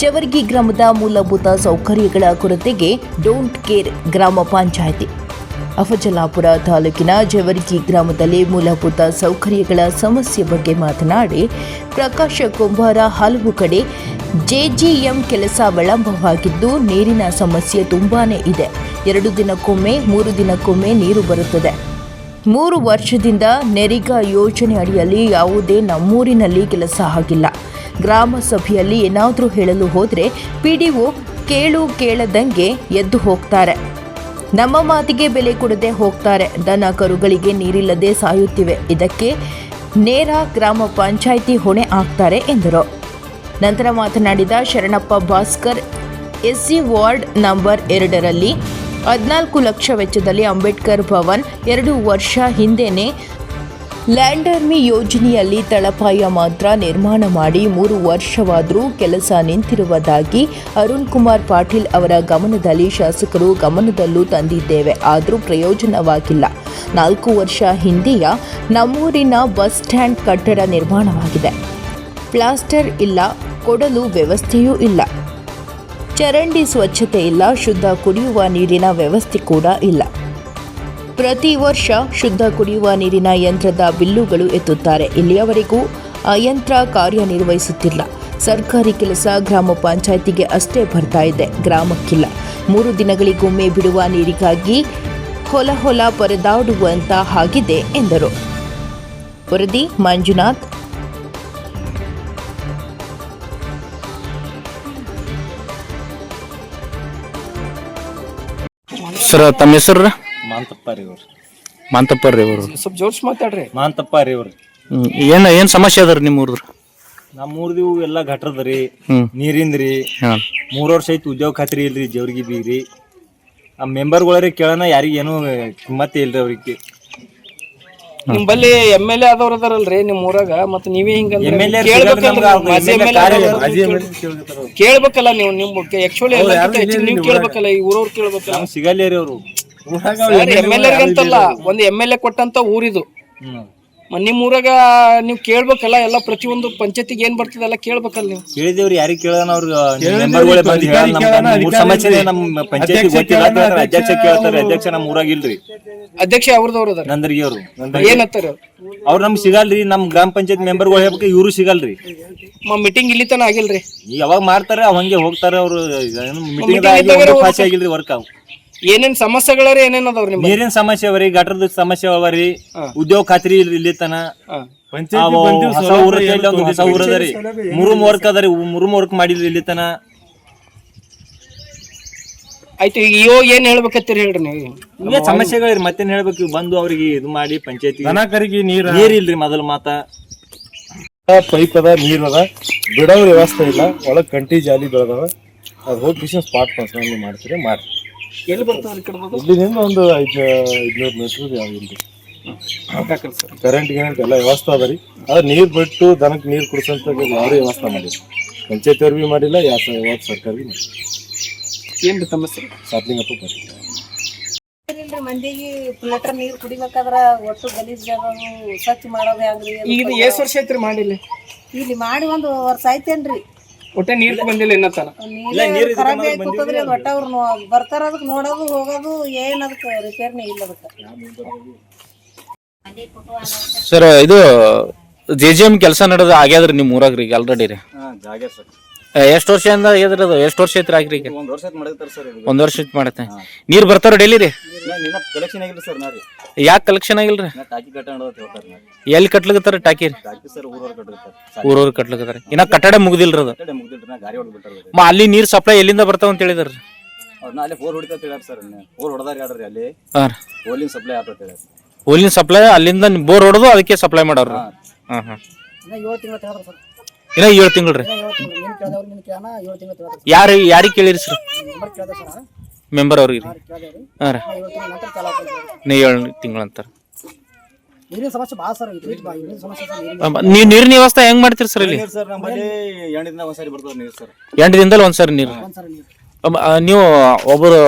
ಜವರ್ಗಿ ಗ್ರಾಮದ ಮೂಲಭೂತ ಸೌಕರ್ಯಗಳ ಕೊರತೆಗೆ ಡೋಂಟ್ ಕೇರ್ ಗ್ರಾಮ ಪಂಚಾಯಿತಿ. ಅಫಜಲಾಪುರ ತಾಲೂಕಿನ ಜವರ್ಗಿ ಗ್ರಾಮದಲ್ಲಿ ಮೂಲಭೂತ ಸೌಕರ್ಯಗಳ ಸಮಸ್ಯೆ ಬಗ್ಗೆ ಮಾತನಾಡಿ, ಪ್ರಕಾಶ ಕುಂಬಾರ ಹಲವು ಕಡೆ ಜೆಜಿಎಂ ಕೆಲಸ ವಿಳಂಬವಾಗಿದ್ದು, ನೀರಿನ ಸಮಸ್ಯೆ ತುಂಬಾನೇ ಇದೆ. ಎರಡು ದಿನಕ್ಕೊಮ್ಮೆ, ಮೂರು ದಿನಕ್ಕೊಮ್ಮೆ ನೀರು ಬರುತ್ತದೆ. ಮೂರು ವರ್ಷದಿಂದ ನೆರಿಗಾ ಯೋಜನೆ ಅಡಿಯಲ್ಲಿ ಯಾವುದೇ ನಮ್ಮೂರಿನಲ್ಲಿ ಕೆಲಸ ಆಗಿಲ್ಲ. ಗ್ರಾಮ ಸಭೆಯಲ್ಲಿ ಏನಾದರೂ ಹೇಳಲು ಹೋದರೆ ಪಿಡಿಒ ಕೇಳು ಕೇಳದಂಗೆ ಎದ್ದು ಹೋಗ್ತಾರೆ. ನಮ್ಮ ಮಾತಿಗೆ ಬೆಲೆ ಕೊಡದೆ ಹೋಗ್ತಾರೆ. ದನ ಕರುಗಳಿಗೆ ನೀರಿಲ್ಲದೆ ಸಾಯುತ್ತಿವೆ. ಇದಕ್ಕೆ ನೇರ ಗ್ರಾಮ ಪಂಚಾಯಿತಿ ಹೊಣೆ ಆಗ್ತಾರೆ ಎಂದರು. ನಂತರ ಮಾತನಾಡಿದ Sharanappa Bhaskar, SC ward number ಎರಡರಲ್ಲಿ ಹದಿನಾಲ್ಕು ಲಕ್ಷ ವೆಚ್ಚದಲ್ಲಿ ಅಂಬೇಡ್ಕರ್ ಭವನ್ ಎರಡು ವರ್ಷ ಹಿಂದೆನೇ ಲ್ಯಾಂಡರ್ಮಿ ಯೋಜನೆಯಲ್ಲಿ ತಳಪಾಯ ಮಾತ್ರ ನಿರ್ಮಾಣ ಮಾಡಿ ಮೂರು ವರ್ಷವಾದರೂ ಕೆಲಸ ನಿಂತಿರುವುದಾಗಿ ಅರುಣ್ ಕುಮಾರ್ ಪಾಟೀಲ್ ಅವರ ಗಮನದಲ್ಲಿ ಶಾಸಕರು ಗಮನದಲ್ಲೂ ತಂದಿದ್ದೇವೆ. ಆದರೂ ಪ್ರಯೋಜನವಾಗಿಲ್ಲ. ನಾಲ್ಕು ವರ್ಷ ಹಿಂದೆಯ ನಮ್ಮೂರಿನ ಬಸ್ ಸ್ಟ್ಯಾಂಡ್ ಕಟ್ಟಡ ನಿರ್ಮಾಣವಾಗಿದೆ. ಪ್ಲಾಸ್ಟರ್ ಇಲ್ಲ, ಕೊಡಲು ವ್ಯವಸ್ಥೆಯೂ ಇಲ್ಲ. ಚರಂಡಿ ಸ್ವಚ್ಛತೆ ಇಲ್ಲ, ಶುದ್ಧ ಕುಡಿಯುವ ನೀರಿನ ವ್ಯವಸ್ಥೆ ಕೂಡ ಇಲ್ಲ. ಪ್ರತಿ ವರ್ಷ ಶುದ್ಧ ಕುಡಿಯುವ ನೀರಿನ ಯಂತ್ರದ ಬಿಲ್ಲುಗಳು ಎತ್ತುತ್ತಾರೆ. ಇಲ್ಲಿಯವರೆಗೂ ಆ ಯಂತ್ರ ಕಾರ್ಯನಿರ್ವಹಿಸುತ್ತಿಲ್ಲ. ಸರ್ಕಾರಿ ಕೆಲಸ ಗ್ರಾಮ ಪಂಚಾಯಿತಿಗೆ ಅಷ್ಟೇ ಬರ್ತಾ ಇದೆ. ಗ್ರಾಮಕ್ಕಿಲ್ಲ. ಮೂರು ದಿನಗಳಿಗೊಮ್ಮೆ ಬಿಡುವ ನೀರಿಗಾಗಿ ಹೊಲ ಹೊಲ ಪರದಾಡುವಂತ ಆಗಿದೆ ಎಂದರು. ವರದಿ ಮಂಜುನಾಥ್. ಸರ್, ತಮ್ಮ ಹೆಸರು? ಮಾಂತಪ್ಪ ರೀ ಇವ್ರು. ಮಾಂತಪ್ಪ ರೀ ಅವರು ಸ್ವಲ್ಪ ಜೋರ್ಸ್ ಮಾತಾಡ್ರಿ. ಮಾಂತಪ್ಪ ರೀ ಇವ್ರು. ಏನ್ ಏನು ಸಮಸ್ಯೆ ಅದ ರೀ ನಿಮ್ಮ ಊರ್ದ್ರ ನಮ್ಮ ಊರ್ದಿವು ಎಲ್ಲ ಘಟ್ರದ ರೀ. ಹ್ಮ್. ನೀರಿಂದ್ ರೀ. ಹಾಂ. ಮೂರ್ ವರ್ಷ ಐತಿ ಉದ್ಯೋಗ ಖಾತ್ರಿ ಇಲ್ರಿ ಜೇವ್ರಿಗೆ ಬೀರಿ ಆ ಮೆಂಬರ್ಗಳರಿ ಕೇಳೋಣ ಯಾರಿಗೆ ಏನು ಕಿಮ್ಮತ್ತೆ ಇಲ್ರಿ ಅವ್ರಿಗೆ. ನಿಮ್ ಬಲ್ಲಿ ಎಂ ಎಲ್ ಎ ಆದವ್ರ ಅದಾರಲ್ರಿ ನಿಮ್ ಊರಾಗ ಮತ್ತ ನೀವೇ ಹಿಂಗ ಎಂ ಎಲ್ ಎ ಕೇಳ್ಬೇಕಲ್ಲ ನೀವು ನಿಮ್ ಆಕ್ಚುಲಿ ಎಲ್ಲ ನೀವು ಕೇಳ್ಬೇಕಲ್ಲ ಈ ಊರವ್ರು ಕೇಳ್ಬೇಕಲ್ಲ. ಸಿಗಲ್ಲ ರೀ ಅವರು. ಎಂ ಎಲ್ ಅಂತಲ್ಲ ಒಂದ್ ಎಂ ಎಲ್ ಎ ಕೊಟ್ಟಂತ ಊರಿದು. ನಿಮ್ ಊರಾಗ ನೀವು ಕೇಳ್ಬೇಕಲ್ಲ ಎಲ್ಲ ಪ್ರತಿಯೊಂದು ಪಂಚಾಯತಿಗೆ ಏನ್ ಬರ್ತದೆ ಎಲ್ಲ ಕೇಳ್ಬೇಕಲ್ಲ ನೀವು? ಕೇಳಿದೇವ್ರಿ ಯಾರಿಗೆ ಕೇಳೋಣ ಅವ್ರ? ಮೆಂಬರ್ಗಳೇ ನಮ್ಮ ಮೂರ್ ಸಮಸ್ಯೆ ನಮ್ಮ ಪಂಚಾಯತಿ ಗೊತ್ತಿಲ್ಲ ಅಂತ ಅಧ್ಯಕ್ಷ ಕೇಳ್ತಾರೆ ಅಧ್ಯಕ್ಷ ನಮ್ಮ ಊರಾಗ ಇಲ್ರಿ. ಅಧ್ಯಕ್ಷ ಅವ್ರದವ್ರ ನಂದ್ರಿಗೆ ನಂದರ್ಗಿ. ಅವರು ಏನತ್ತಾರ ಅವ್ರು ನಮ್ಗೆ ಸಿಗಲ್ರಿ ನಮ್ ಗ್ರಾಮ ಪಂಚಾಯತ್ ಮೆಂಬರ್ಗಳು ಹೇಳ್ಬೇಕು ಇವರು ಸಿಗಲ್ರಿ. ಮೀಟಿಂಗ್ ಇಲ್ಲಿ ತನ ಆಗಿಲ್ರಿ. ಯಾವಾಗ ಮಾಡ್ತಾರೆ ಅವ್ ಹಂಗೆ ಹೋಗ್ತಾರೆ ಅವ್ರು. ಮೀಟಿಂಗ್ ಆಗಿಲ್ರಿ ವರ್ಕ್ ಅವ್. ಏನೇನ್ ಸಮಸ್ಯೆಗಳರಿ ಏನೇನ್ ಅದಾವ್ರಿ ನಿಮ್ ನೀರಿನ ಸಮಸ್ಯೆ ಅವರಿ ಗಟರದ ಸಮಸ್ಯೆ ಅವರಿ ಉದ್ಯೋಗ ಖಾತ್ರಿ ಇಲ್ಲಿ ಇಲ್ಲಿ ತನ ಅವು ಹೊಸ ಊರ ಒಂದು ಹೊಸ ಊರ ಅದರಿ ಮುರುಮ್ ವರ್ಕ್ ಅದರಿ ಮುರುಮ್ ವರ್ಕ್ ಮಾಡಿಲ್ರಿ ಇಲ್ಲಿ ತನ ಆಯ್ತು ಈಗ ಇವಾಗ ಏನ್ ಹೇಳ್ಬೇಕತ್ತೀರಿ ಹೇಳ್ರಿ ನೀವು? ಇವೇ ಸಮಸ್ಯೆಗಳಿರಿ ಮತ್ತೇನ್ ಹೇಳ್ಬೇಕು? ಇವ್ ಬಂದು ಅವ್ರಿಗೆ ಇದು ಮಾಡಿ ಪಂಚಾಯತಿ ದನಕರಿಗೆ ನೀರ ನೀರ್ ಇಲ್ರಿ ಮೊದಲ ಮಾತ. ಪೈಪ್ ಅದ ನೀರ್ ಅದ. ಬಿಡೋ ವ್ಯವಸ್ಥೆ ಇಲ್ಲ. ಒಳಗ್ ಕಂಟಿ ಜಾಲಿ ಬೆಳೆದವ. ಅದ್ ಹೋಗಿ ಸ್ಪಾಟ್ ಕನ್ಸ್ಕೊಂಡು ಮಾಡ್ತೀರಿ ಮಾಡಿ ಎಲ್ಲಿ ಬರ್ತಾವ್ರಿ ಈ ಕಡೆ ಬಂದು? ಇಲ್ಲಿಂದ ಒಂದು ಐದ್ ಐದ್ನೂರು ಮೀಟರ್ ಸರ್. ಕರೆಂಟ್ ಗಿರೆಂಟ್ ಎಲ್ಲ ವ್ಯವಸ್ಥೆ ಅದ ರೀ. ಅದ್ರ ನೀರ್ ಬಿಟ್ಟು ದನಕ್ಕೆ ನೀರ್ ಕುಡಿಸಂತ ಯಾರು ವ್ಯವಸ್ಥೆ ಮಾಡಿಲ್ಲ. ಪಂಚಾಯತ್ ಅವ್ರಿ ಭೀ ಮಾಡಿಲ್ಲ ಯಾವ ಯಾವ ಸರ್ಕಾರ ಭೀ ಮಾಡಿಲ್ಲ. ಏನ್ರಿ ಸಮಸ್ಯೆ ಸಾತ್ಲಿಂಗಪ್ಪ ಬರ್ತೀವಿ ಇಲ್ರಿ ಮಂದಿಗೆ ಫಿಲ್ಟರ್ ನೀರು ಕುಡಿಬೇಕಾದ್ರ ಒಟ್ಟು ಗಲೀಜ್ ಸ್ವಚ್ಛ ಮಾಡೋದು ಹೆಂಗ್ರಿ ಈಗ ಎಷ್ಟ್ ವರ್ಷ ಐತ್ರಿ ಮಾಡಿಲ್ಲ? ಇಲ್ಲಿ ಮಾಡಿ ಒಂದು ವರ್ಷ ಆಯ್ತೇನ್ರಿ. ಒಟ್ಟ ನೀರ್ ಬಂದಿಲ್ಲ ಇನ್ನತನ ನೀರೇ ಖರಾಬ್ ಆಗಿ ಕೂತದ್ರಿ ಅದು ಒಟ್ಟ ಅವ್ರು ನೋ- ಬರ್ತಾರ ಅದಕ್ಕೆ ನೋಡೋದು ಹೋಗೋದು ಏನ್ ಅದಕ್ಕೆ ರಿಪೇರ್ನೇ ಇಲ್ಲ ಅದಕ್ಕೆ. ಸರ್ ಇದು ಜೆ ಜಿ ಎಂ ಕೆಲಸ ನಡೆದ ಆಗ್ಯಾದ್ರಿ ನಿಮ್ಮ ಊರಾಗ ಈಗ ಆಲ್ರೆಡಿ ರೀ? ಜಾಗ ಸರ್ ಎಷ್ಟು ವರ್ಷದಿಂದ ಆಗ್ಯದ್ರಿ ಅದು? ಎಷ್ಟು ವರ್ಷ ಐತ್ರಿ ಆಗ್ರಿ ಈಗ? ಒಂದ್ ವರ್ಷ ಮಾಡಿರ್ತಾರೆ ಸರ್ ಒಂದ್ ವರ್ಷ ಐತ್ ಮಾಡತ್ತೆ. ನೀರ್ ಬರ್ತಾರ ಡೈಲಿ ರೀ? ಕಲೆಕ್ಷನ್ ಆಗಿಲ್ಲ ಸರ್ ನಾ ರೀ. ಯಾಕೆ ಕಲೆಕ್ಷನ್ ಆಗಿಲ್ರಿ? ನಾ ಟಾಕಿ ಕಟ್ಟಂಡ್ ಅಂತ ಹೇಳ್ತಾರೆ ನಾ. ಎಲ್ಲಿ ಕಟ್ಲಕತ್ತಾರ ಟಾಕಿ? ಟಾಕಿ ಸರ್ ಊರವ್ರು ಕಟ್ಟಿರ್ತಾರೆ ಊರವ್ರು ಕಟ್ಲಕತ್ತಾರ. ಇನ್ನ ಕಟ್ಟಡ ಮುಗ್ದಿಲ್ರಿ ಅದು. ಕಟ್ಟೆ ಮುಗ್ದಿಲ್ರಿ ನಾ ಗಾಡಿ ಹೊಡ್ಬಿಟ್ಟಾರ ಮ ಅಲ್ಲಿ ನೀರ್ ಸಪ್ಲೈ ಎಲ್ಲಿಂದ ಬರ್ತಾವ ಅಂತ ಹೇಳಿದ್ರಿ ಅವ್ರನ್ನ ಅಲ್ಲಿ ಫೋರ್ ಹೊಡಿತಾ ಹೇಳ್ಯಾರ ಸರ್ ಫೋರ್ ಹೊಡೆದಾರ ಹೇಳ್ರಿ ಅಲ್ಲಿ? ಹಾಂ ರೀ. ಸಪ್ಲೈ ಹೇಳ್ಯಾರ. ಅಲ್ಲಿಂದ ಬೋರ್ ಹೊಡೆದು ಅದಕ್ಕೆ ಸಪ್ಲೈ ಮಾಡೋರು. ಹಾಂ. ಹಾಂ ಇನ್ನ ಏಳು ತಿಂಗಳು ರೀ. ಯಾರು ಯಾರಿಗೆ ಕೇಳಿರಿ ಸರ್. ಮೆಂಬರ್ ಅವ್ರಿಗೆ ರೀ ಹಾಂ ರೀ. ನೀ ಏಳು ತಿಂಗಳ ಅಂತಾರ. ನೀವು ನೀರಿನ ವ್ಯವಸ್ಥೆ ಹೆಂಗ್ ಮಾಡ್ತೀರಿ ಸರ್ ಇಲ್ಲಿ? ಸರ್ ನಮ್ಮಲ್ಲಿ ಎಂಟು ದಿನ ಒಂದ್ಸರಿ ಬರ್ತದೆ ನೀರು ಸರ್. ಎಂಟು ದಿನದಲ್ಲಿ ಒಂದ್ಸರಿ ನೀರು. ಅಮ್ಮ, ಆ, ನೀವು ಒಬ್ಬರು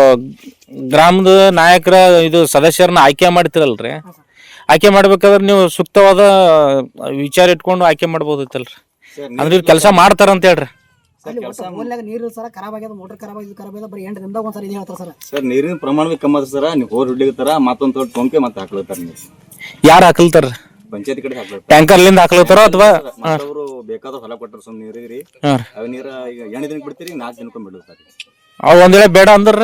ಗ್ರಾಮದ ನಾಯಕರ ಇದು ಸದಸ್ಯರನ್ನ ಆಯ್ಕೆ ಮಾಡ್ತಿರಲ್ರಿ? ಆಯ್ಕೆ ಮಾಡ್ಬೇಕಾದ್ರೆ ನೀವು ಸೂಕ್ತವಾದ ವಿಚಾರ ಇಟ್ಕೊಂಡು ಆಯ್ಕೆ ಮಾಡ್ಬೋದಿತ್ತಲ್ರಿ ಅಂದ್ರೆ ಇವ್ರು ಕೆಲಸ ಮಾಡ್ತಾರಂತ ಹೇಳ್ರಿ. ಅಲ್ಲಿ ಒಟ್ಟು ಸರ ಖರಾಬ್ ಆಗ್ಯದ ಮೋಟರ್ ಖರಾಬ್ ಆಗಿದ್ದು ಖರಾಬ್ ಆಗ್ಯದ ಬರೀ ಎಂಟು ದಿನದಾಗ ಒಂದ್ಸರಿ ಇದು ಹೇಳ್ತಾರೆ ಸರ್. ಸರ್ ನೀರಿನ ಪ್ರಮಾಣ ಬಿ ಕಮ್ಮಿ ಅದ ಸರ್ ನೀವು ಹೋರ್ ಹಿಡ್ಲಿಕತ್ತಾರ ಮತ್ತೊಂದ್ ತೋಟ ಟೊಂಕೆ ಮತ್ತೆ ಹಾಕ್ಲತ್ತಾರ ನೀವು. ಯಾರು ಹಾಕಲ್ತಾರ ಪಂಚಾಯತ್ ಕಡೆ ಹಾಕ್ಲತ್ತಾರ. ಟ್ಯಾಂಕರ್ಲಿಂದ ಹಾಕ್ಲತ್ತಾರ ಅಥವಾ ಅವರು ಬೇಕಾದ ಹೊಲ ಕೊಟ್ಟರು ಸುಮ್ ನೀರಿಗ್ರಿ ಹಾಂ ರೀ. ಅವ್ ನೀರ ಈಗ ಎಂಟು ದಿನಕ್ಕೆ ಬಿಡ್ತೀರಿ ನಾಲ್ಕು ದಿನಕ್ಕೊಮ್ಮೆ ಬಿಡ್ತಾರೆ ಅವು ಒಂದ್ ವೇಳೆ ಬೇಡ ಅಂದ್ರ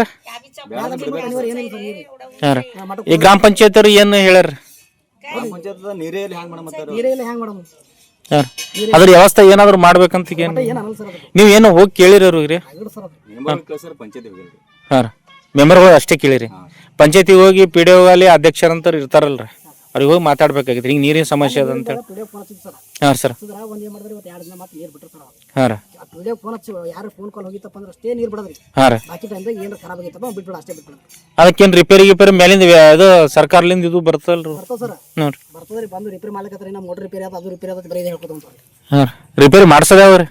ಬೇಡ ಬಿಡ್ಬೇಕು ಏನಿಲ್ಲ ನೀರು. ಹಾಂ ರೀ. ಈ ಗ್ರಾಮ ಪಂಚಾಯತ್ ಅವ್ರು ಏನು ಹೇಳ್ಯಾರ? ಗ್ರಾಮ ಪಂಚಾಯತ್ ನೀರೇ ಇಲ್ಲಿ ಹ್ಯಾಂಗ್ ಮಾಡಮತ್ತಾರ ನೀರೇ ಇಲ್ಲ ಹೆಂಗ್ ಮಾಡಮ್ ಅದ್ರ ವ್ಯವಸ್ಥೆ ಏನಾದ್ರು ಮಾಡ್ಬೇಕಂತ ಏನು ಏನ್ ಸರ್ ಅದು ನೀವು ಏನು ಹೋಗಿ ಕೇಳಿರಿ ಅವ್ರಿಗೆ ಆಗಿಡ್ ಸರ್ ಅದು ಮೆಂಬರ್ ಸರ್ ಪಂಚಾಯತ್ ಹಾಂ ಮೆಂಬರ್ಗಳು ಅಷ್ಟೇ ಕೇಳಿರಿ ಪಂಚಾಯತಿಗೆ ಹೋಗಿ ಪಿ ಡಿ ಅಲ್ಲಿ ಅಧ್ಯಕ್ಷರಂತ ಇರ್ತಾರಲ್ರಿ ಅವ್ರಿಗೆ ಹೋಗಿ ಮಾತಾಡ್ಬೇಕಾಗಿತ್ತು ಹಿಂಗೆ ನೀರಿನ ಸಮಸ್ಯೆ ಅದ ಅಂತೇಳಿ ಪಿಡಿಎಫ್ ಸರ್ ಹಾಂ ಸರ್ ಹಚ್ಚಿದ್ರ ಒಂದ್ ಏನ್ ಮಾಡಿದ್ರಿ ಇವತ್ತು ಎರಡು ದಿನ ಮತ್ತೆ ನೀರು ಬಿಟ್ರು ಸರ್ ಹಾಂ ರೀ. ಪಿಡಿಎಫ್ ಫೋನ್ ಹಚ್ಚಿ ಯಾರು ಫೋನ್ ಕಾಲ್ ಹೋಗಿತ್ತಪ್ಪ ಅಂದ್ರೆ ಅಷ್ಟೇ ನೀರು ಬಿಡದ್ರಿ. ಹಾಂ ರೀ. ಬಾಕಿ ಟೈಮ್ದಾಗ ಏನಾರ ಖರಾಬ್ ಆಗೈತಪ್ಪ ಬಿಟ್ಬಿಡ ಅಷ್ಟೇ ಬಿಟ್ಬಿಡ. ಅದಕ್ಕೇನು ರಿಪೇರಿ ಗಿಪೇರಿ ಮೇಲಿಂದ ವ್ಯ- ಇದು ಸರ್ಕಾರಲಿಂದ ಇದು ಬರ್ತಲ್ರಿ ಬರ್ತದ ಸರ್. ನೋಡ್ರಿ. ಬರ್ತದ್ರಿ ಬಂದು ರಿಪೇರಿ ಮಾಡ್ಲಿಕ್ಕೆ ನಮ್ಮ ಮೋಟರ್ ರಿಪೇರಿ ಅದ ಅದು ರಿಪೇರಿ ಅದ ಬರೀ ಹೇಳ್ಕೊತ ಸರ್ ಹಾಂ ರಿಪೇರಿ ಮಾಡ್ಸೋದ್ಯಾವ ರೀ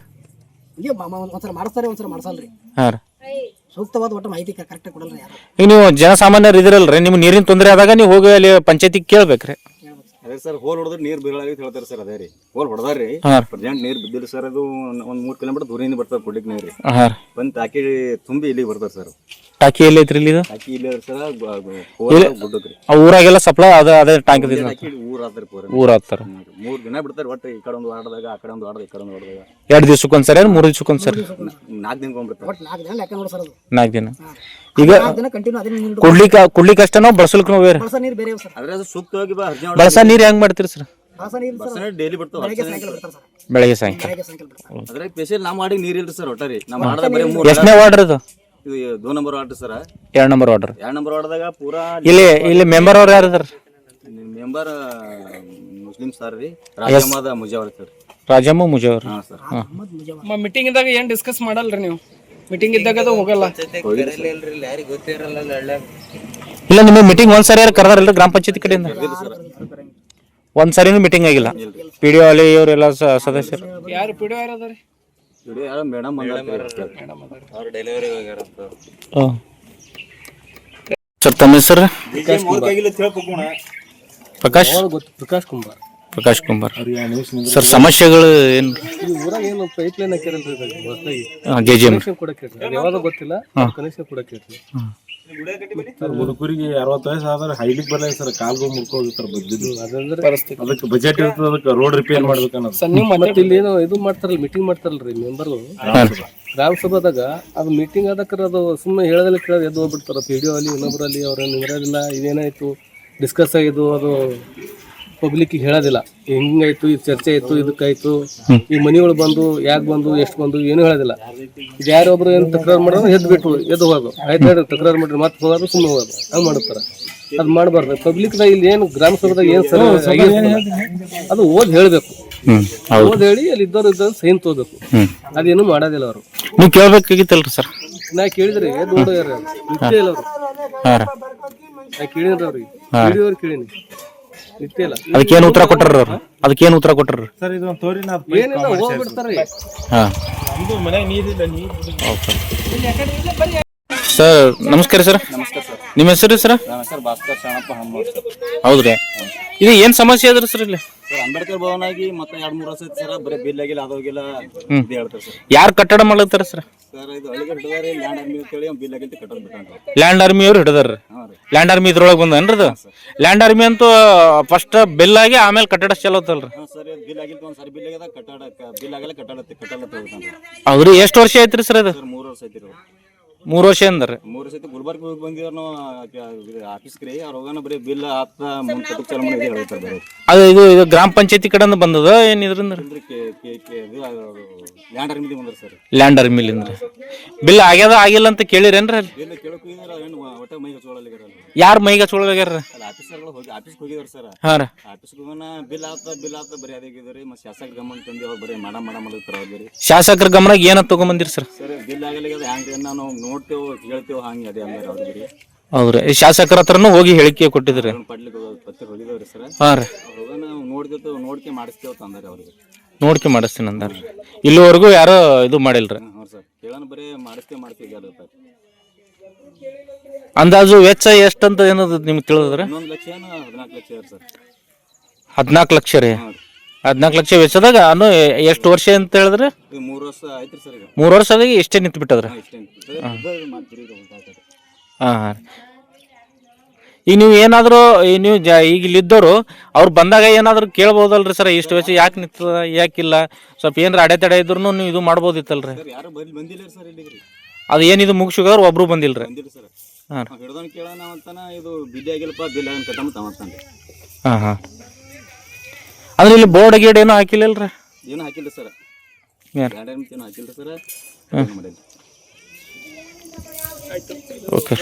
ಈಗ ಒಂದ್ಸಲ ಮಾಡಿಸ್ತಾರೆ ಒಂದ್ಸಲ ಮಾಡ್ಸಲ್ರಿ. ಹಾಂ ಸೂಕ್ತವಾದ ಒಟ್ಟು ಮಾಹಿತಿ ಕರೆಕ್ಟಾಗಿ ಕೊಡಲ್ರಿ ಯಾರು. ಈಗ ನೀವು ಜನಸಾಮಾನ್ಯರು ಇದಿರಲ್ರಿ ನಿಮ್ಗೆ ನೀರಿನ ತೊಂದರೆ ಆದಾಗ ನೀವು ಹೋಗಿ ಅಲ್ಲಿ ಪಂಚಾಯತಿಗೆ ಕೇಳ್ಬೇಕ್ರಿ. ಅದೇ ಸರ್ ಹೋಲ್ ಹೊಡೆದ್ರೆ ನೀರ್ ಬೀಳಾಗಿತ್ತು ಹೇಳ್ತಾರೆ ಸರ್ ಅದೇ ರೀ. ಹೋಲ್ ಹೊಡೆದಾರ್ರಿ. ಹಾಂ ಪ್ರೆಸೆಂಟ್ ನೀರು ಬಿದ್ದಿಲ್ಲ ಸರ್ ಅದು ಒಂದ್ ಮೂರ್ ಕಿಲೋಮೀಟರ್ ದೂರಿಂದ ಬರ್ತಾರೆ ಕೊಡ್ಲಿಕ್ಕೆ ನೀರು. ಹಾಂ ರೀ. ಬಂದ್ ಟಾಕಿ ತುಂಬಿ ಇಲ್ಲಿಗೆ ಬರ್ತಾರೆ ಸರ್. ಟಾಕಿ ಎಲ್ಲಿ ಐತ್ರಿ ಇಲ್ಲಿ ಇದು? ಟಾಕಿ ಇಲ್ಲಿ ಸರ್ ಹೋಲ್ ಗುಡ್ಡಕ್ರಿ ಆ ಊರಾಗೆಲ್ಲ ಸಪ್ಲೈ ಅದ ಅದೇ ಟ್ಯಾಂಕ್ ಊರ ಊರ್ ಆದ್ರಿ ಪೂರ. ಊರ್ ಆತಾರ. ಮೂರ್ ದಿನ ಬಿಡ್ತಾರೆ ಒಟ್ಟು ಈ ಕಡೆ ಒಂದು ವಾರದಾಗ ಆ ಕಡೆ ಒಂದು ವಾರದ ಈ ಕಡೆ ಒಂದು ವಾರದಾಗ. ಎರಡು ದಿವ್ಸಕ್ಕೊಂದ್ಸರಿ ಏನು ಮೂರು ದಿವ್ಸಕ್ಕೊಂದ್ಸರಿ ನಾಲ್ಕು ದಿನ ಒಟ್ಟು ನಾಲ್ಕು ದಿನ ಲೆಕ್ಕ ನೋಡಿ ಸರ್ ಅದು. ನಾಲ್ಕು ದಿನ. ಈಗ ನಾಲ್ಕು ದಿನ ಕಂಟಿನ್ಯೂ ಅದೇ ನೀರು ಕುಡ್ಲಿಕ್ಕೆ ಕುಡ್ಲಿಕ್ಕೆ ಅಷ್ಟೇ ನಾವು ಬಳಸಲಿಕ್ಕೆ ಬೇರೆ? ಬಳಸ ನೀರು ಬೇರೆ ಸರ್. ಆದ್ರೆ ಅದು ಸೂಕ್ತವಾಗಿ ಬಳಸ ನೀರು ಹೆಂಗ್ ಮಾಡ್ತೀರಿ ಸರ್? ನೀರು ಸರ್. ಡೈಲಿ ಬಿಡ್ತಾವ ಬೆಳಗ್ಗೆ ಸಾಯಂಕಾಲ ಬಿಡ್ತಾರೆ ಬೆಳಗ್ಗೆ ಸಾಯಂಕಾಲ. ಬಿಡ್ತಾರೆ. ಅದ್ರಾಗ ಸ್ಪೆಷಲ್ ನಮ್ಮ ಮಾಡಿ ನೀರಿಲ್ಲ ಇಲ್ರಿ ಸರ್ ಒಟ್ಟಾರಿ. ನಮ್ಮ ಮಾಡದ ಬರೀ ಮೂರ್ ಎಷ್ಟನೇ ವಾರ್ಡ್ರಿ ಇದು? ಇದು ದೋ ನಂಬರ್ ಆರ್ಡರ್ ಸರ್? ಎರಡು ನಂಬರ್ ವಾರ್ಡ್ರ್ ಎರಡು ನಂಬರ್ ವಾರ್ಡ್ದಾಗ ಪೂರಾ ಇಲ್ಲಿ ಇಲ್ಲಿ ಮೆಂಬರ್ ಅವ್ರು ಯಾರು ನಿಮ್ಮ ಮೆಂಬರ್ ಮುಸ್ಲಿಂ ಸರ್ ರೀ. ರಾಜಮ್ಮದ ಮುಜಾವರ್ ಸರ್. ರಾಜಮ್ಮ ಮುಜಾವರ್. ಹಾ ಸರ್. ಮೀಟಿಂಗ್ ಇದ್ದಾಗ ಏನ್ ಡಿಸ್ಕಸ್ ಮಾಡಲ್ರಿ ನೀವು? ಮೀಟಿಂಗ್ ಇದ್ದಾಗ ಅದು ಹೋಗಲ್ಲ. ಇಲ್ಲ ನಿಮಗೆ ಮೀಟಿಂಗ್ ಒಂದ್ ಯಾರು ಕರೆದಾರಲ್ರಿ ಗ್ರಾಮ ಪಂಚಾಯತಿ ಕಡೆಯಿಂದ? ಒಂದ್ ಸರಿನೂ ಮೀಟಿಂಗ್ ಆಗಿಲ್ಲ. ಪಿ ಡಿ ಅಲ್ಲಿ ಇವರೆಲ್ಲ ಸ- ಸದಸ್ಯರು. ಯಾರು ಪಿಡಿಒ ಯಾರು ಅದಾರಿ? ಯಾರೋ ಮೇಡಮ್ ಹ್ಮ್. ಸರ್ ತಮ್ಮ ಹೆಸರು? ಪ್ರಕಾಶ್? ಪ್ರಕಾಶ್ ಕುಮಾರ್ ಪ್ರಕಾಶ್ ಕುಮಾರ್ ಸರ್ ಸಮಸ್ಯೆಗಳು ಏನು? ಈ ಊರಾಗ ಏನು ಪೈಪ್ ಲೈನ್ ಹಾಕ್ಯಾರಲ್ರಿ ಹೊಸದಾಗಿ. ಜೆ ಜೆ ಎಂ ಕನೆಕ್ಷನ್ ಕೊಡಕ್ಕೆ ಯಾವಾಗ ಗೊತ್ತಿಲ್ಲ ಕನೆಕ್ಷನ್ ಕೊಡಕ್ಕೆ ಸರ್ ಮುದುಕರಿಗೆ ಅರವತ್ತು ವಯಸ್ಸು ಆದ್ರೆ ಹೈಲಿಕ್ ಬರಲ್ಲ ಸರ್ ಕಾಲ್ಗಳು ಮುರ್ಕೋಗಿರ್ತಾರೆ ಬದ್ದಿದ್ದು. ಅದಂದ್ರೆ ಅದಕ್ಕೆ ಬಜೆಟ್ ಇರ್ತದೆ ಅದಕ್ಕೆ ರೋಡ್ ರಿಪೇರ್ ಮಾಡ್ಬೇಕನ್ನೋದು. ಸರ್ ನೀವು ಮತ್ತೆ ಇಲ್ಲಿ ಏನೋ ಇದು ಮಾಡ್ತಾರಲ್ಲ ಮೀಟಿಂಗ್ ಮಾಡ್ತಾರಲ್ರಿ ಮೆಂಬರ್ ಗ್ರಾಮ ಸಭಾದಾಗ ಅದು ಮೀಟಿಂಗ್ ಆದಕ್ರ ಅದು ಸುಮ್ಮನೆ ಹೇಳೋದಿಲ್ಲ ಕೇಳೋದು ಎದ್ದು ಹೋಗ್ಬಿಡ್ತಾರೆ. ಪಿ ಡಿ ಅಲ್ಲಿ ಇನ್ನೊಬ್ಬರಲ್ಲಿ ಅವ್ರೇನು ಇರೋದಿಲ್ಲ ಇದೇನಾಯ್ತು? ಡಿಸ್ಕಸ್ ಆಗಿದ್ದು ಅದು ಪಬ್ಲಿಕ್ ಹೇಳೋದಿಲ್ಲ. ಹಿಂಗಾಯ್ತು ಇದು ಚರ್ಚೆ ಆಯ್ತು ಇದಕ್ಕಾಯ್ತು ಈ ಮನೆಗಳು ಬಂದು ಯಾಕೆ ಬಂದು ಎಷ್ಟು ಬಂದು ಏನು ಹೇಳೋದಿಲ್ಲ. ಇದು ಯಾರೊಬ್ರು ಏನು ತಕರಾರು ಮಾಡೋದು ಎದ್ದು ಬಿಟ್ಟು ಎದ್ದು ಹೋಗೋದು. ಆಯ್ತು ಹೇಳಿ ತಕರಾರು ಮಾಡ್ರಿ ಮತ್ತೆ ಹೋಗೋದು ಸುಮ್ಮನೆ ಹೋಗೋದು. ಹಂಗೆ ಮಾಡ್ತಾರೆ ಅದು ಮಾಡಬಾರ್ದು. ಪಬ್ಲಿಕ್ದಾಗ ಇಲ್ಲಿ ಏನು ಗ್ರಾಮ ಸಭೆದಾಗ ಏನು ಸರ್ ಅದು ಓದಿ ಹೇಳಬೇಕು. ಓದಿ ಹೌದು. ಓದ್ ಹೇಳಿ ಅಲ್ಲಿ ಇದ್ದವ್ರು ಇದ್ದವ್ರು ಸೈನ್ ತೋಬೇಕು ಅದೇನು ಮಾಡೋದಿಲ್ಲ ಅವರು. ನೀವು ಕೇಳ್ಬೇಕಾಗಿತ್ತಲ್ರಿ ಸರ್? ನಾ ಕೇಳಿದ್ರಿ ದೂರ ಇಲ್ಲ ಅವರು. ನಾ ಕೇಳಿದ್ರಿ ಅವ್ರಿಗೆ. ಕೇಳಿದವ್ರು ಕೇಳೀನಿ. ಅದಕ್ಕೇನು ಉತ್ತರ ಕೊಟ್ಟರು ಅವ್ರು? ಅದಕ್ಕೇನು ಉತ್ತರ ಕೊಟ್ಟರು? ಸರ್ ಇದೊಂದು ತೋರಿ ನಾ ಏನಿಲ್ಲ ಹೋಗ್ಬಿಡ್ತಾರ್ರಿ ಹಾಂ. ನಮ್ದು ಮನ್ಯಾಗ ನೀರಿಲ್ಲ ನೀರು ಸರ್ ನಮಸ್ಕಾರ ಸರ್. ನಿಮ್ಮ ಹೆಸರು ಸರ್? ಸರ್ ಭಾಸ್ಕರ್ ಶರಣಪ್ಪ ಹಮ್ಮೂರ್ ಸರ್. ಹೌದ್ರಿ. ಇದು ಏನ್ ಸಮಸ್ಯೆ ಅದ್ರಿ ಸರ್ ಇಲ್ಲಿ? ಸರ್ ಅಂಬೇಡ್ಕರ್ ಭವನ್ ಆಗಿ ಮತ್ತೆ ಎರಡ್ ಮೂರ್ ವರ್ಷ ಸರ್ ಬರೀ ಬಿಲ್ ಆಗಿಲ್ಲ ಅದಾಗಿಲ್ಲ ಇದು ಹೇಳ್ತಾರೆ ಸರ್. ಯಾರು ಕಟ್ಟಡ ಮಾಡ್ಲತ್ತಾರ ಸರ್? ಸರ್ ಇದು ಹಳ್ಳಿಗೆ ಹಿಡಿದಾರೆ ಲ್ಯಾಂಡ್ ಆರ್ಮಿ ಅಂತೇಳಿ ಅವ್ನು ಬಿಲ್ ಆಗಿಂತ ಕಟ್ಟೋದು ಬಿಟ್ಟಂತ ಲ್ಯಾಂಡ್ ಆರ್ಮಿ ಅವ್ರು ಹಿಡಿದಾರ ಹಾಂ ರೀ. ಲ್ಯಾಂಡ್ ಆರ್ಮಿ ಇದ್ರೊಳಗೆ ಬಂದನ್ರಿ ಅದು? ಲ್ಯಾಂಡ್ ಆರ್ಮಿ ಅಂತೂ ಫಸ್ಟ್ ಬಿಲ್ ಆಗಿ ಆಮೇಲೆ ಕಟ್ಟಡ ಚಲೋತ್ತಲ್ರಿ ಹಾಂ ಸರ್ ಇದು ಬಿಲ್ ಆಗಿಲ್ಲ ಒಂದ್ ಸರಿ ಬಿಲ್ ಆಗ್ಯದ ಕಟ್ಟಡ ಬಿಲ್ ಆಗಲ್ಲ ಕಟ್ಟಡ ಕಟ್ಟಲ್ಲ ತಗೋತಾನೆ ಹೌದ್ರಿ ಎಷ್ಟು ವರ್ಷ ಐತ್ರಿ ಸರ್ ಅದು? ಸರ್ ಮೂರು ವರ್ಷ ಐತಿ ರೀ ಮೂರು ವರ್ಷ ಅಂದ್ರಿ. ಮೂರು ಸತಿ ಗುಲ್ಬರ್ಗ ಹೋಗಿ ಬಂದಿದ್ರು ನಾವು ಆಫೀಸ್ಗೆ. ರೀ ಅವ್ರು ಹೋಗೋಣ ಬರೀ ಬಿಲ್ ಹತ್ತ ಮುಂದೆ ಕಟ್ಟಕ್ಕೆ ಚಾಲು ಮಾಡಿ ಇದೆ ಹೇಳ್ತಾರೆ ಬರೀ ಅದು ಇದು ಇದು ಗ್ರಾಮ ಪಂಚಾಯತಿ ಕಡೆ ಬಂದದ ಏನು ಇದ್ರಿಂದ ಅಂದ್ರೆ? ಕೆ ಕೆ ಕೆ ಇದು ಲ್ಯಾಂಡ್ ಆರ್ಮಿದಿ ಬಂದ್ರೆ ಸರ್. ಲ್ಯಾಂಡ್ ಆರ್ಮಿಲಿಂದ ಬಿಲ್ ಆಗ್ಯದ ಆಗಿಲ್ಲ ಅಂತ ಕೇಳಿರೇನ್ರಿ ಬಿಲ್ ಕೇಳಕ್ ಹೋಗಿದ್ರೆ ಏನು ಒಟ್ಟ ಮೈ ಹಚ್ಕೊಳ್ಳಲ್ಲ ಯಾರ ಮೈಗ ಚೊಳಗ್ಯಾರ ಆಫೀಸರ್ಗಳು ಹೋಗಿ ಆಫೀಸ್ಗೆ ಹೋಗಿದ್ರು ಸರ್. ಹಾ ರೀ. ಆಫೀಸ್ಗೆ ಹೋಗೋಣ ಬಿಲ್ ಆತ ಬಿಲ್ ಆತ ಬರೀ ಅದಾಗಿದ್ರಿ ಮತ್ತೆ ಶಾಸಕ ಗಮನ ತಂದು ಅವ್ರು ಬರೀ ಮಾಡ ಮಾಡ ಮಾಡ್ತಾರೆ ಅವ್ರು ಶಾಸಕರ ಗಮನಕ್ಕೆ ಏನ ತಗೊಂಬಂದಿರಿ ಸರ್? ಸರ್ ಬಿಲ್ ಆಗಲ್ಲ ಹ್ಯಾಂಗೆ ನಾವು ನೋಡ್ತೇವೆ ಕೇಳ್ತೇವೆ ಹಂಗೆ ಅದೇ ಅಂದ್ರೆ ಅವ್ರಿಗೆ ಹೌದ್ರಿ. ಶಾಸಕರ ಹತ್ರನು ಹೋಗಿ ಹೇಳಿಕೆ ಕೊಟ್ಟಿದ್ರಿ. ಪಡ್ಲಿಕ್ಕೆ ಪತ್ರ ಹೋಗಿದವ್ರಿ ಸರ್. ಹಾ ರೀ. ಹೋಗೋಣ ನೋಡ್ತೇವೆ ನೋಡ್ಕೆ ಮಾಡಿಸ್ತೇವೆ ತಂದಾರೆ ಅವ್ರಿಗೆ. ನೋಡ್ಕೆ ಮಾಡಿಸ್ತೀನಿ ಅಂದಾರ ಇಲ್ಲಿವರೆಗೂ ಯಾರೋ ಇದು ಮಾಡಿಲ್ರಿ. ಹ್ಞೂ ಸರ್. ಕೇಳೋಣ ಬರೀ ಮಾಡಿಸ್ತೇವೆ ಮಾಡ್ತೀವಿ ಅದು ಅಂದಾಜು ವೆಚ್ಚ ಎಷ್ಟು ಅಂತ ಏನದು ನಿಮ್ಗೆ ತಿಳಿದ್ರೆ ಲಕ್ಷ ಹದಿನಾಲ್ಕು ಲಕ್ಷ ಇದೆ ಸರ್. ಹದಿನಾಲ್ಕು ಲಕ್ಷ ರೀ. ಹಾಂ ಹದಿನಾಲ್ಕು ಲಕ್ಷ ವೆಚ್ಚದಾಗ ಅನ್ನು ಎಷ್ಟು ವರ್ಷ ಅಂತ ಹೇಳಿದ್ರೆ? ಇದು ಮೂರು ವರ್ಷ ಆಯ್ತ್ರಿ ಸರ್ ಈಗ. ಮೂರು ವರ್ಷದಾಗ ಇಷ್ಟೇ ನಿಂತು ಬಿಟ್ಟದ್ರ ಇಷ್ಟೇ ಮಾಡ್ತೀರಿ. ಹಾಂ ಹಾಂ ಈಗ ನೀವು ಏನಾದರೂ ನೀವು ಜ ಈಗ ಇಲ್ಲಿದ್ದವರು ಅವ್ರು ಬಂದಾಗ ಏನಾದರೂ ಕೇಳ್ಬೋದಲ್ರಿ ಸರ್? ಇಷ್ಟು ವೆಚ್ಚ ಯಾಕೆ ನಿಂತದ ಯಾಕಿಲ್ಲ ಸ್ವಲ್ಪ ಏನಾರ ಅಡೆತಡೆ ಇದ್ರೂ ನೀವು ಇದು ಮಾಡ್ಬೋದಿತ್ತಲ್ರಿ? ಸರ್ ಯಾರು ಬರ್ಲಿ ಬಂದಿಲ್ಲ ಸರ್ ಇಲ್ಲಿಗೆ ರೀ. ಅದು ಏನಿದು ಮುಗಿಸಿಗೋರು ಒಬ್ರು ಬಂದಿಲ್ರಿ. ಬಂದಿಲ್ಲ ಸರ್. ಹಾಂ ಹಿಡ್ದವನ್ ಕೇಳೋಣ ಅಂತಾನ ಇದು ಬಿದ್ದಿ ಆಗಿಲ್ಲಪ್ಪ ಬಿಲ್ ಆಗನ್ ಕಟ್ಟಮ್ಮ ತಾವಂತಾನೆ ಹಾಂ ಹಾಂ. ಅಂದ್ರೆ ಇಲ್ಲಿ ಬೋರ್ಡ್ ಗೀಡ್ ಏನೂ ಹಾಕಿಲ್ಲಲ್ರಿ ಏನು ಹಾಕಿಲ್ಲ ಸರ್. ಏನ್? ಎರಡು ಏನು ಹಾಕಿಲ್ಲ ಸರ್. ಮಾಡಿಲ್ಲ ಓಕೆ.